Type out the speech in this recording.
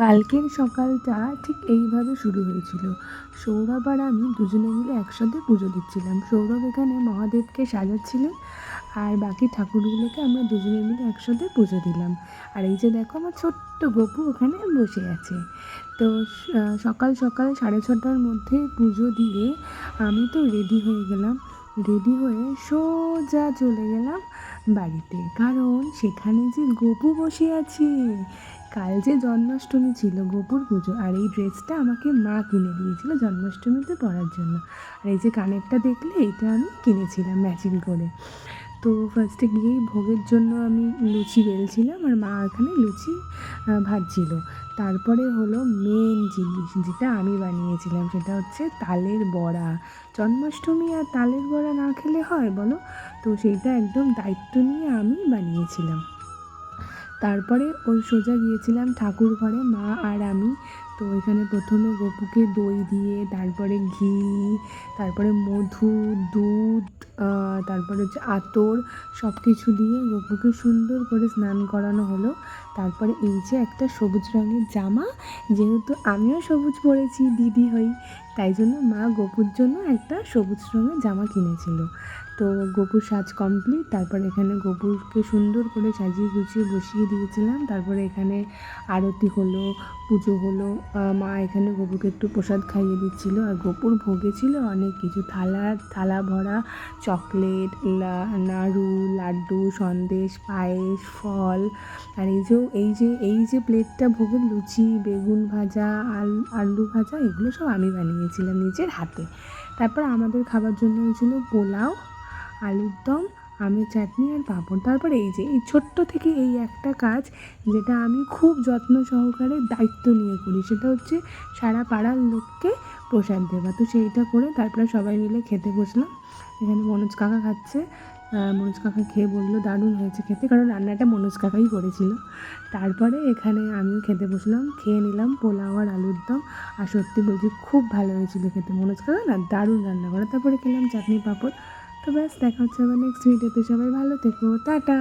কালকের সকালটা ঠিক এইভাবে শুরু হয়েছিল। সৌরভ আর আমি দুজনে মিলে একসাথে পুজো দিচ্ছিলাম। সৌরভ এখানে মহাদেবকে সাজাচ্ছিলেন আর বাকি ঠাকুরগুলোকে আমরা দুজনে মিলে একসাথে পুজো দিলাম। আর এই যে দেখো আমার ছোট্ট গপু ওখানে বসে আছে। তো সকাল সকাল সাড়ে ছটার মধ্যে পুজো দিয়ে আমি তো রেডি হয়ে গেলাম। রেডি হয়ে সোজা চলে গেলাম বাড়িতে। কারণ সেখানে যে গপু বসে আছে কাল যে জন্মাষ্টমী ছিল, গোপুর পুজো, আর এই ড্রেসটা আমাকে মা কিনে দিয়েছিল জন্মাষ্টমীতে পরার জন্য। আর এই যে কানেরটা দেখলে, এটা আমি কিনেছিলাম ম্যাচিং করে। তো ফার্স্টে গিয়েই ভোগের জন্য আমি লুচি বেলছিলাম, আর মা এখানে লুচি ভাজছিল। তারপরে হলো মেন জিনিস, যেটা আমি বানিয়েছিলাম, সেটা হচ্ছে তালের বড়া। জন্মাষ্টমী আর তালের বড়া না খেলে হয় বলো? তো সেইটা একদম দায়িত্ব নিয়ে আমি বানিয়েছিলাম। তারপরে ওই সোজা গিয়েছিলাম ঠাকুর ঘরে মা আর আমি। তো এখানে প্রথমে গপুকে দই দিয়ে, তারপরে ঘি, তারপরে মধু, দুধ তারপরে হচ্ছে আতর সব কিছু দিয়ে গপুকে সুন্দর করে স্নান করানো হলো। তারপরে এই যে একটা সবুজ রঙের জামা, যেহেতু আমিও সবুজ পরেছি, দিদি হই, তাই জন্য মা গপুর জন্য একটা সবুজ রঙের জামা কিনেছিল। তো গপুর সাজ কমপ্লিট তারপরে এখানে গপুরকে সুন্দর করে সাজিয়ে গুছিয়ে বসিয়ে দিয়েছিলাম। তারপরে এখানে আরতি হলো, পুজো হলো মা এখানে গপুকে একটু প্রসাদ খাইয়ে দিচ্ছিল আর গপুর ভোগে ছিল অনেক কিছু, থালা থালা ভরা, চকলেট নাড়ু, লাড্ডু, সন্দেশ, পায়েস, ফল, আর এই যে এই যে এই যে প্লেটটা ভোগের লুচি, বেগুন ভাজা, আল, আলু ভাজা, এগুলো সব আমি বানিয়েছিলাম নিজের হাতে। তারপর আমাদের খাবার জন্য হয়েছিল পোলাও, আলুর দম আমের চাটনি আর পাঁপড়। তারপর এই যে, এই ছোট্ট থেকে এই একটা কাজ যেটা আমি খুব যত্ন সহকারে দায়িত্ব নিয়ে করি, সেটা হচ্ছে সারা পাড়ার লোককে প্রসাদ দেওয়া। তো সেইটা করে তারপরে সবাই মিলে খেতে বসলাম। এখানে মনোজ কাকা খাচ্ছে। মনোজ কাকা খেয়ে বলল, দারুণ হয়েছে খেতে। কারণ রান্নাটা মনোজ কাকাই করেছিল। তারপরে এখানে আমিও খেতে বসলাম, খেয়ে নিলাম পোলাও আর আলুর দম। আর সত্যি বলছি, খুব ভালো হয়েছিল খেতে। মনোজ কাকা না, দারুণ রান্না করে। তারপরে খেলাম চাটনি পাঁপড়। তো ব্যাস দেখা হচ্ছে আবার নেক্সট ভিডিওতে সবাই ভালো থেকো টাটা!